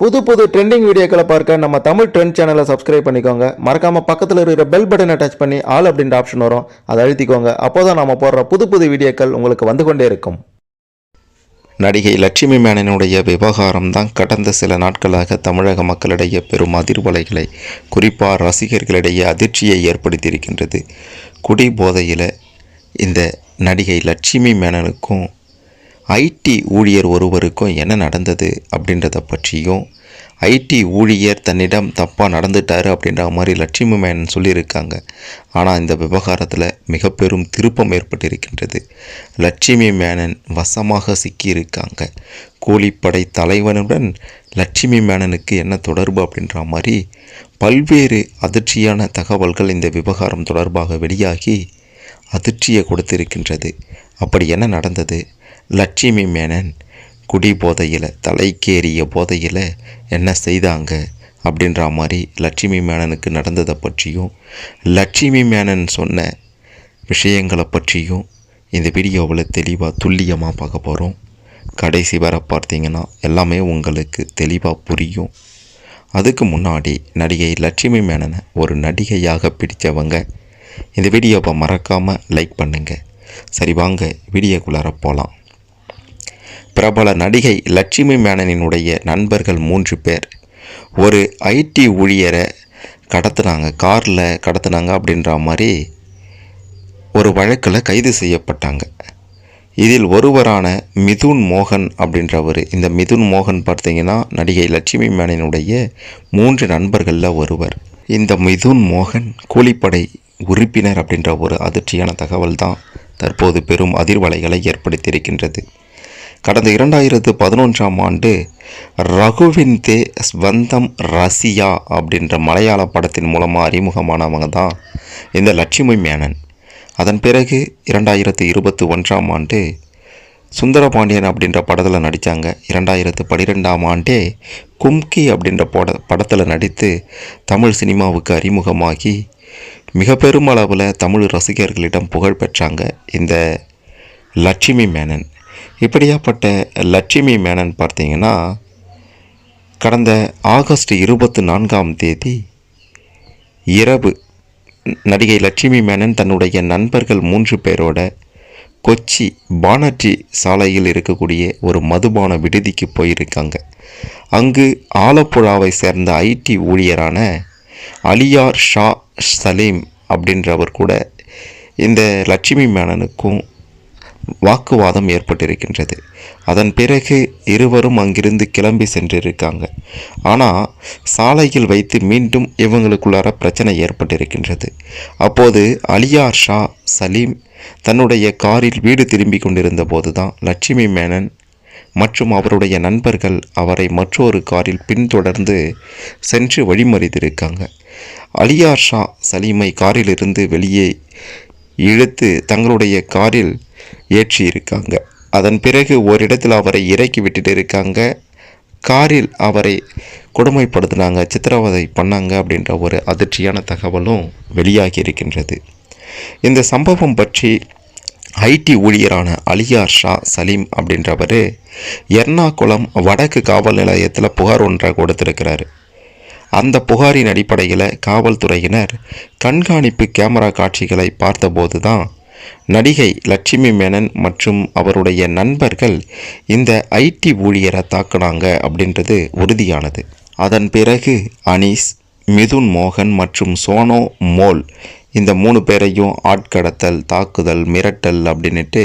புது புது ட்ரெண்டிங் வீடியோக்களை பார்க்க நம்ம தமிழ் ட்ரெண்ட் சேனலை சப்ஸ்கிரைப் பண்ணிக்கோங்க. மறக்காமல் பக்கத்தில் இருக்கிற பெல் பட்டனை டச் பண்ணி ஆல் அப்படின்ற ஆப்ஷன் வரும். அதை அழுத்திக்கோங்க. அப்போதான் நம்ம போடுற புது புது வீடியோக்கள் உங்களுக்கு வந்து கொண்டே இருக்கும். நடிகை லட்சுமி மேனனுடைய விவகாரம் தான் கடந்த சில நாட்களாக தமிழக மக்களிடையே பெரும் அதிர்வலைகளை குறிப்பாக ரசிகர்களிடையே அதிர்ச்சியை ஏற்படுத்தியிருக்கின்றது. குடி போதையில் இந்த நடிகை லட்சுமி மேனனுக்கும் ஐடி ஊழியர் ஒருவருக்கும் என்ன நடந்தது அப்படின்றத பற்றியும் ஐடி ஊழியர் தன்னிடம் தப்பாக நடந்துட்டாரு அப்படின்ற மாதிரி லட்சுமி மேனன் சொல்லியிருக்காங்க. ஆனால் இந்த விவகாரத்தில் மிக பெரும் திருப்பம் ஏற்பட்டிருக்கின்றது. லட்சுமி மேனன் வசமாக சிக்கியிருக்காங்க. கூலிப்படை தலைவனுடன் லட்சுமி மேனனுக்கு என்ன தொடர்பு அப்படின்ற மாதிரி பல்வேறு அதிர்ச்சியான தகவல்கள் இந்த விவகாரம் தொடர்பாக வெளியாகி அதிர்ச்சியை கொடுத்திருக்கின்றது. அப்படி என்ன நடந்தது? லட்சுமி மேனன் குடி போதையில் தலைக்கேறிய போதையில் என்ன செய்தாங்க? அப்படின்ற மாதிரி லட்சுமி மேனனுக்கு நடந்ததை பற்றியும் லட்சுமி மேனன் சொன்ன விஷயங்களை பற்றியும் இந்த வீடியோவில் தெளிவாக துல்லியமாக பார்க்க போகிறோம் கடைசி வர பார்த்தீங்கன்னா எல்லாமே உங்களுக்கு தெளிவாக புரியும். அதுக்கு முன்னாடி நடிகை லட்சுமி மேனனை ஒரு நடிகையாக பிடித்தவங்க இந்த வீடியோவை மறக்காமல் லைக் பண்ணுங்கள் சரி வாங்க வீடியோக்குள்ளார போகலாம் பிரபல நடிகை லட்சுமி மேனனினுடைய நண்பர்கள் மூன்று பேர். ஒரு ஐடி ஊழியரை கடத்துனாங்க காரில் கடத்துனாங்க அப்படின்ற மாதிரி ஒரு வழக்கில் கைது செய்யப்பட்டாங்க. இதில் ஒருவரான மிதுன் மோகன் அப்படின்றவர் இந்த மிதுன் மோகன் பார்த்தீங்கன்னா நடிகை லட்சுமி மேனனுடைய மூன்று நண்பர்களில் ஒருவர். இந்த மிதுன் மோகன் கூலிப்படை உறுப்பினர் அப்படின்ற ஒரு அதிர்ச்சியான தகவல் தான் தற்போது பெரும் அதிர்வலைகளை ஏற்படுத்தியிருக்கின்றது. கடந்த இரண்டாயிரத்து பதினொன்றாம் ஆண்டு ரகுவின் தே ஸ்வந்தம் ரசியா அப்படின்ற மலையாள படத்தின் மூலமாக அறிமுகமானவங்க தான் இந்த லட்சுமி மேனன். அதன் பிறகு இரண்டாயிரத்து இருபத்தி ஒன்றாம் ஆண்டு சுந்தரபாண்டியன் அப்படின்ற படத்தில் நடித்தாங்க இரண்டாயிரத்து பனிரெண்டாம் ஆண்டே கும்கி அப்படின்ற பட படத்தில் நடித்து தமிழ் சினிமாவுக்கு அறிமுகமாகி மிக பெருமளவில் தமிழ் ரசிகர்களிடம் புகழ் பெற்றாங்க இந்த லட்சுமி மேனன். இப்படியாப்பட்ட லட்சுமி மேனன் பார்த்தீங்கன்னா கடந்த ஆகஸ்ட் இருபத்தி நான்காம் தேதி இரவு நடிகை லட்சுமி மேனன் தன்னுடைய நண்பர்கள் மூன்று பேரோட கொச்சி பானர்ஜி சாலையில் இருக்கக்கூடிய ஒரு மதுபான விடுதிக்கு போயிருக்காங்க. அங்கு ஆலப்புழாவை சேர்ந்த ஐடி ஊழியரான அலியார் ஷா சலீம் அப்படின்றவர் கூட இந்த லட்சுமி மேனனுக்கும் வாக்குவாதம் ஏற்பட்டிருக்கின்றது. அதன் பிறகு இருவரும் அங்கிருந்து கிளம்பி சென்றிருக்காங்க. ஆனால் சாலையில் வைத்து மீண்டும் இவங்களுக்குள்ளார பிரச்சனை ஏற்பட்டிருக்கின்றது. அப்போது அலியார் ஷா சலீம் தன்னுடைய காரில் வீடு திரும்பி கொண்டிருந்த போதுதான் லட்சுமி மேனன் மற்றும் அவருடைய நண்பர்கள் அவரை மற்றொரு காரில் பின்தொடர்ந்து சென்று வழிமறித்திருக்காங்க. அலியார் ஷா சலீமை காரிலிருந்து வெளியே இழுத்து தங்களுடைய காரில் ஏற்றி இருக்காங்க அதன் பிறகு ஓரிடத்தில் அவரை இறக்கி விட்டுட்டு இருக்காங்க. காரில் அவரை கொடுமைப்படுத்தினாங்க சித்திரவதை பண்ணாங்க அப்படின்ற ஒரு அதிர்ச்சியான தகவலும் வெளியாகி இருக்கின்றது. இந்த சம்பவம் பற்றி ஐடி ஊழியரான அலியார் ஷா சலீம் அப்படின்றவர் எர்ணாகுளம் வடக்கு காவல் நிலையத்தில் புகார் ஒன்றை கொடுத்திருக்கிறாரு. அந்த புகாரின் அடிப்படையில் காவல்துறையினர் கண்காணிப்பு கேமரா காட்சிகளை பார்த்தபோது தான் நடிகை லட்சுமி மேனன் மற்றும் அவருடைய நண்பர்கள் இந்த ஐடி ஊழியரை தாக்குனாங்க அப்படின்றது உறுதியானது. அதன் பிறகு அனீஸ் மிதுன் மோகன் மற்றும் சோனோ மோல் இந்த மூணு பேரையும் ஆட்கடத்தல் தாக்குதல் மிரட்டல் அப்படின்னுட்டு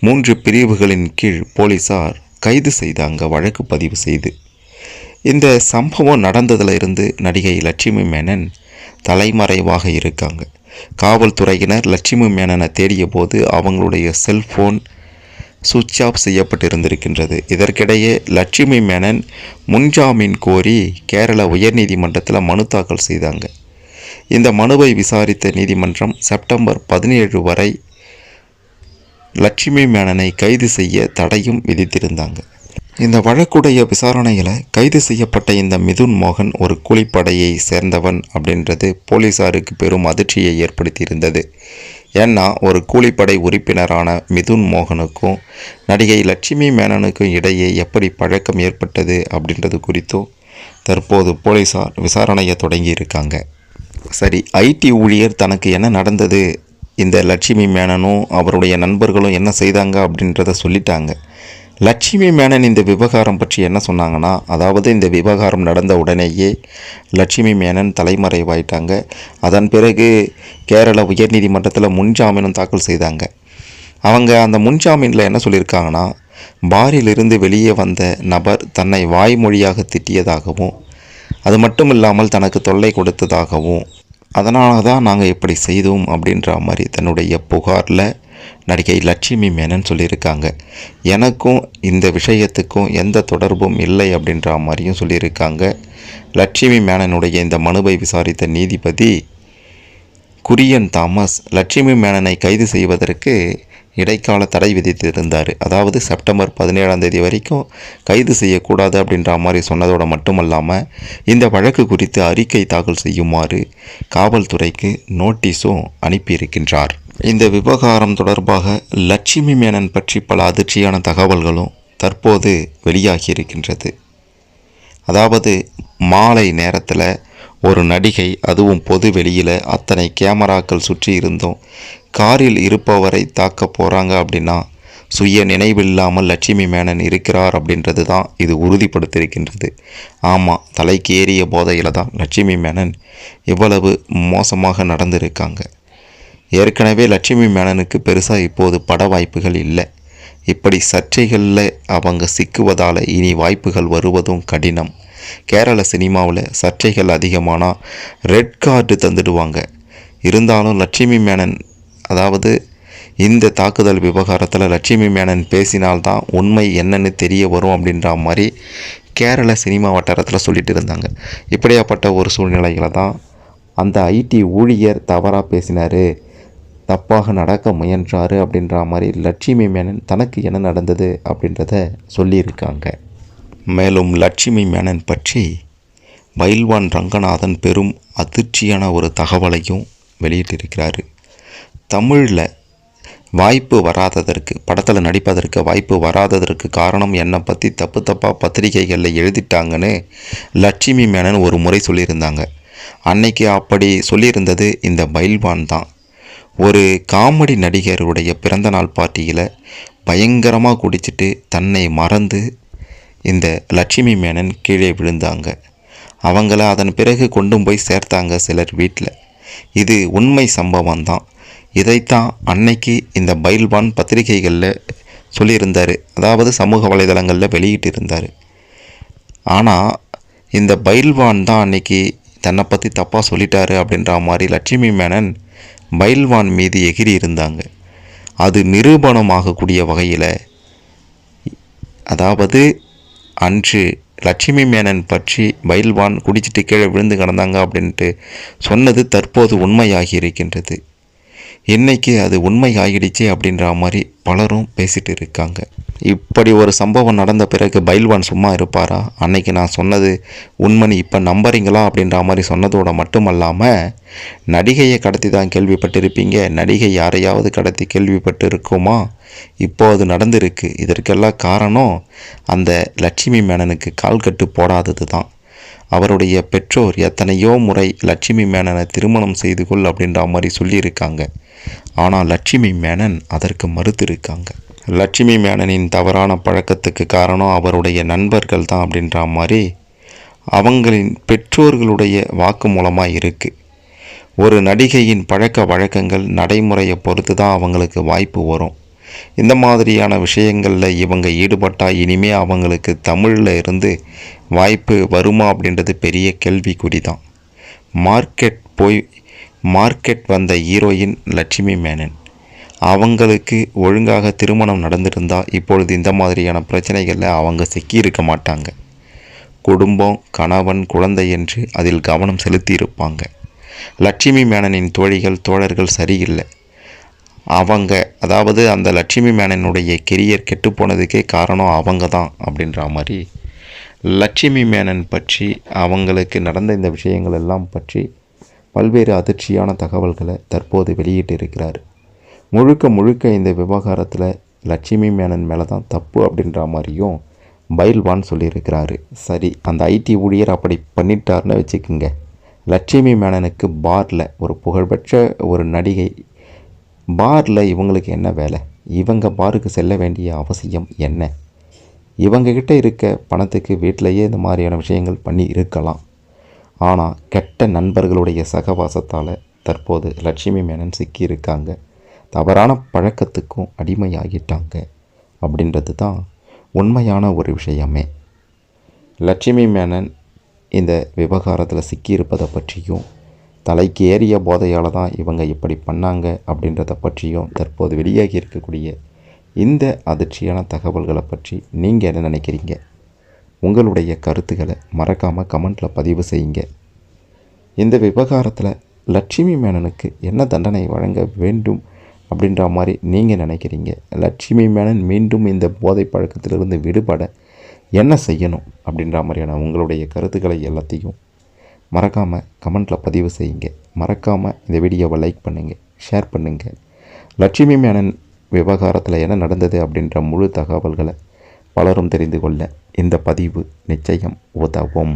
மூன்று பிரிவுகளின் கீழ் போலீசார் கைது செய்தாங்க வழக்கு பதிவு செய்து. இந்த சம்பவம் நடந்ததுல இருந்து நடிகை லட்சுமி மேனன் தலைமறைவாக இருக்காங்க. காவல்துறையினர் லட்சுமி மேனனை தேடிய போது அவங்களுடைய செல்போன் சுவிட்ச் ஆஃப் செய்யப்பட்டிருந்திருக்கின்றது. இதற்கிடையே லட்சுமி மேனன் முன்ஜாமீன் கோரி கேரள உயர்நீதிமன்றத்தில் மனு தாக்கல் செய்தாங்க. இந்த மனுவை விசாரித்த நீதிமன்றம் செப்டம்பர் பதினேழு வரை லட்சுமி மேனனை கைது செய்ய தடையும் விதித்திருந்தாங்க. இந்த வழக்குடைய விசாரணையில் கைது செய்யப்பட்ட இந்த மிதுன் மோகன் ஒரு கூலிப்படையை சேர்ந்தவன் அப்படின்றது போலீசாருக்கு பெரும் அதிர்ச்சியை ஏற்படுத்தியிருந்தது. ஏன்னா ஒரு கூலிப்படை உறுப்பினரான மிதுன் மோகனுக்கும் நடிகை லட்சுமி மேனனுக்கும் இடையே எப்படி பழக்கம் ஏற்பட்டது அப்படின்றது குறித்தும் தற்போது போலீசார் விசாரணையை தொடங்கியிருக்காங்க. சரி ஐடி ஊழியர் தனக்கு என்ன நடந்தது? இந்த லட்சுமி மேனனும் அவருடைய நண்பர்களும் என்ன செய்தாங்க அப்படின்றத சொல்லிட்டாங்க. லட்சுமி மேனன் இந்த விவகாரம் பற்றி என்ன சொன்னாங்கன்னா அதாவது இந்த விவகாரம் நடந்த உடனேயே லட்சுமி மேனன் தலைமறைவாயிட்டாங்க. அதன் பிறகு கேரள உயர்நீதிமன்றத்தில் முன்ஜாமீனும் தாக்கல் செய்தாங்க. அவங்க அந்த முன்ஜாமீனில் என்ன சொல்லியிருக்காங்கன்னா பாரிலிருந்து வெளியே வந்த நபர் தன்னை வாய்மொழியாக திட்டியதாகவும் அது மட்டும் இல்லாமல் தனக்கு தொல்லை கொடுத்ததாகவும் அதனால தான் நாங்கள் இப்படி செய்தோம் அப்படின்ற மாதிரி தன்னுடைய புகாரில் நடிகை லட்சுமி மேனன் சொல்லியிருக்காங்க. எனக்கும் இந்த விஷயத்துக்கும் எந்த தொடர்பும் இல்லை அப்படின்ற மாதிரியும் சொல்லியிருக்காங்க. லட்சுமி மேனனுடைய இந்த மனுவை விசாரித்த நீதிபதி குரியன் தாமஸ் லட்சுமி மேனனை கைது செய்வதற்கு இடைக்கால தடை விதித்திருந்தார். அதாவது செப்டம்பர் பதினேழாம் தேதி வரைக்கும் கைது செய்யக்கூடாது அப்படின்ற மாதிரி சொன்னதோடு மட்டுமல்லாமல் இந்த வழக்கு குறித்து அறிக்கை தாக்கல் செய்யுமாறு காவல்துறைக்கு நோட்டீஸும் அனுப்பியிருக்கின்றார். இந்த விவகாரம் தொடர்பாக லட்சுமி மேனன் பற்றி பல அதிர்ச்சியான தகவல்களும் தற்போது வெளியாகி இருக்கின்றது அதாவது மாலை நேரத்தில் ஒரு நடிகை அதுவும் பொது வெளியில் அத்தனை கேமராக்கள் சுற்றி இருந்தும் காரில் இருப்பவரை தாக்க போகிறாங்க அப்படின்னா சுய நினைவில்லாமல் லட்சுமி மேனன் இருக்கிறார் அப்படின்றது தான் இது உறுதிப்படுத்தியிருக்கின்றது. ஆமாம் தலைக்கு ஏறிய போதையில் தான் லட்சுமி மேனன் இவ்வளவு மோசமாக நடந்திருக்காங்க. ஏற்கனவே லட்சுமி மேனனுக்கு பெருசாக இப்போது பட வாய்ப்புகள் இல்லை. இப்படி சர்ச்சைகளில் அவங்க சிக்குவதால் இனி வாய்ப்புகள் வருவதும் கடினம். கேரள சினிமாவில் சர்ச்சைகள் அதிகமானால் ரெட் கார்டு தந்துடுவாங்க. இருந்தாலும் லட்சுமி மேனன் அதாவது இந்த தாக்குதல் விவகாரத்தில் லட்சுமி மேனன் பேசினால்தான் உண்மை என்னன்னு தெரிய வரும் அப்படின்ற மாதிரி கேரள சினிமா வட்டாரத்தில் சொல்லிட்டு இருந்தாங்க. இப்படியாப்பட்ட ஒரு சூழ்நிலையில் தான் அந்த ஐடி ஊழியர் தவறாக பேசினார். தப்பாக நடக்க முயன்றாரு அப்படின்ற மாதிரி லட்சுமி மேனன் தனக்கு என்ன நடந்தது அப்படின்றத சொல்லியிருக்காங்க. மேலும் லட்சுமி மேனன் பற்றி பைல்வான் ரங்கநாதன் பெரும் அதிர்ச்சியான ஒரு தகவலையும் வெளியிட்டிருக்கிறார். தமிழில் வாய்ப்பு வராததற்கு படத்தில் நடிப்பதற்கு வாய்ப்பு வராததற்கு காரணம் என்னை பற்றி தப்பு தப்பாக பத்திரிகைகளில் எழுதிட்டாங்கன்னு லட்சுமி மேனன் ஒரு முறை சொல்லியிருந்தாங்க. அன்னைக்கு அப்படி சொல்லியிருந்தது இந்த பயில்வான் தான். ஒரு காமெடி நடிகருடைய பிறந்தநாள் பார்ட்டியில் பயங்கரமாக குடிச்சிட்டு தன்னை மறந்து இந்த லட்சுமி மேனன் கீழே விழுந்தாங்க. அவங்கள அதன் பிறகு கொண்டு போய் சேர்த்தாங்க சிலர் வீட்டில் இது உண்மை சம்பவம் தான் இதைத்தான் அன்னைக்கு இந்த பைல்வான் பத்திரிகைகளில் சொல்லியிருந்தார். அதாவது சமூக வலைதளங்களில் வெளியிட்டிருந்தார். ஆனால் இந்த பைல்வான் தான் அன்னைக்கு தன்னை பற்றி தப்பாக சொல்லிட்டாரு அப்படின்ற மாதிரி லட்சுமி மேனன் பைல்வான் மீது எகிரி இருந்தாங்க. அது நிரூபணமாகக்கூடிய வகையில் அதாவது அன்று லட்சுமி மேனன் பற்றி பைல்வான் குடிச்சிட்டு கீழே விழுந்து கிடந்தாங்க அப்படின்ட்டு சொன்னது தற்போது உண்மையாகி இருக்கின்றது. இன்றைக்கி அது உண்மை ஆகிடுச்சு அப்படின்ற மாதிரி பலரும் பேசிகிட்டு இருக்காங்க. இப்படி ஒரு சம்பவம் நடந்த பிறகு பைல்வான் சும்மா இருப்பாரா? அன்னைக்கு நான் சொன்னது உண்மணி இப்போ நம்புறீங்களா? அப்படின்ற மாதிரி சொன்னதோட மட்டுமல்லாமல் நடிகையை கடத்தி தான் கேள்விப்பட்டிருப்பீங்க. நடிகை யாரையாவது கடத்தி கேள்விப்பட்டு இருக்குமா இப்போ அது நடந்திருக்கு. இதற்கெல்லாம் காரணம் அந்த லட்சுமி மேனனுக்கு கால் கட்டு போடாதது தான் அவருடைய பெற்றோர் எத்தனையோ முறை லட்சுமி மேனனை திருமணம் செய்து கொள் அப்படின்ற மாதிரி சொல்லியிருக்காங்க. ஆனால் லட்சுமி மேனன் அதற்கு மறுத்திருக்காங்க. லட்சுமி மேனனின் தவறான பழக்கத்துக்கு காரணம் அவருடைய நண்பர்கள் தான் அப்படின்ற மாதிரி அவங்களின் பெற்றோர்களுடைய வாக்கு மூலமாக இருக்குது ஒரு நடிகையின் பழக்க வழக்கங்கள் நடைமுறையை பொறுத்து தான் அவங்களுக்கு வாய்ப்பு வரும். இந்த மாதிரியான விஷயங்களில் இவங்க ஈடுபட்டால் இனிமே அவங்களுக்கு தமிழில் இருந்து வாய்ப்பு வருமா அப்படின்றது பெரிய கேள்விக்குறி தான் மார்க்கெட் போய் மார்க்கெட் வந்த ஹீரோயின் லட்சுமி மேனன். அவங்களுக்கு ஒழுங்காக திருமணம் நடந்திருந்தால் இப்பொழுது இந்த மாதிரியான பிரச்சனைகளில் அவங்க சிக்கியிருக்க மாட்டாங்க. குடும்பம் கணவன் குழந்தை என்று அதில் கவனம் செலுத்தி இருப்பாங்க லட்சுமி மேனனின் தோழிகள் தோழர்கள் சரியில்லை. அவங்க அதாவது அந்த லட்சுமி மேனனுடைய கெரியர் கெட்டுப்போனதுக்கே காரணம் அவங்க தான் அப்படின்ற மாதிரி லட்சுமி மேனன் பற்றி அவங்களுக்கு நடந்த இந்த விஷயங்கள் எல்லாம் பற்றி பல்வேறு அதிர்ச்சியான தகவல்களை தற்போது வெளியிட்டு இருக்கிறார். முழுக்க முழுக்க இந்த விவகாரத்தில் லட்சுமி மேனன் மேலே தான் தப்பு அப்படின்ற மாதிரியும் பைல்வான் சொல்லியிருக்கிறாரு. சரி அந்த ஐடி ஊழியர் அப்படி பண்ணிட்டாருன்னு வச்சுக்கோங்க. லட்சுமி மேனனுக்கு பாரில் ஒரு புகழ்பெற்ற ஒரு நடிகை பாரில் இவங்களுக்கு என்ன வேலை? இவங்க பாருக்கு செல்ல வேண்டிய அவசியம் என்ன? இவங்கக்கிட்ட இருக்க பணத்துக்கு வீட்டிலையே இந்த மாதிரியான விஷயங்கள் பண்ணி இருக்கலாம். ஆனால் கெட்ட நண்பர்களுடைய சகவாசத்தால் தற்போது லட்சுமி மேனன் சிக்கியிருக்காங்க. தவறான பழக்கத்துக்கும் அடிமையாகிட்டாங்க அப்படின்றது தான் உண்மையான ஒரு விஷயமே. லட்சுமி மேனன் இந்த விவகாரத்தில் சிக்கியிருப்பதை பற்றியும் தலைக்கு ஏறிய போதையால் தான் இவங்க இப்படி பண்ணாங்க அப்படின்றத பற்றியும் தற்போது வெளியாகி இருக்கக்கூடிய இந்த அதிர்ச்சியான தகவல்களை பற்றி நீங்கள் என்ன நினைக்கிறீங்க? உங்களுடைய கருத்துக்களை மறக்காமல் கமெண்ட்டில் பதிவு செய்யுங்க. இந்த விவகாரத்தில் லட்சுமி மேனனுக்கு என்ன தண்டனை வழங்க வேண்டும் அப்படின்ற மாதிரி நீங்கள் நினைக்கிறீங்க? லட்சுமி மேனன் மீண்டும் இந்த போதை பழக்கத்திலிருந்து விடுபட என்ன செய்யணும் அப்படின்ற மாதிரியான உங்களுடைய கருத்துக்களை எல்லாத்தையும் மறக்காமல் கமெண்ட்டில் பதிவு செய்யுங்க. மறக்காமல் இந்த வீடியோவை லைக் பண்ணுங்கள் ஷேர் பண்ணுங்கள் லட்சுமி மேனன் விவகாரத்தில் என்ன நடந்தது அப்படின்ற முழு தகவல்களை பலரும் தெரிந்து கொள்ள இந்த பதிவு நிச்சயம் உதவும்.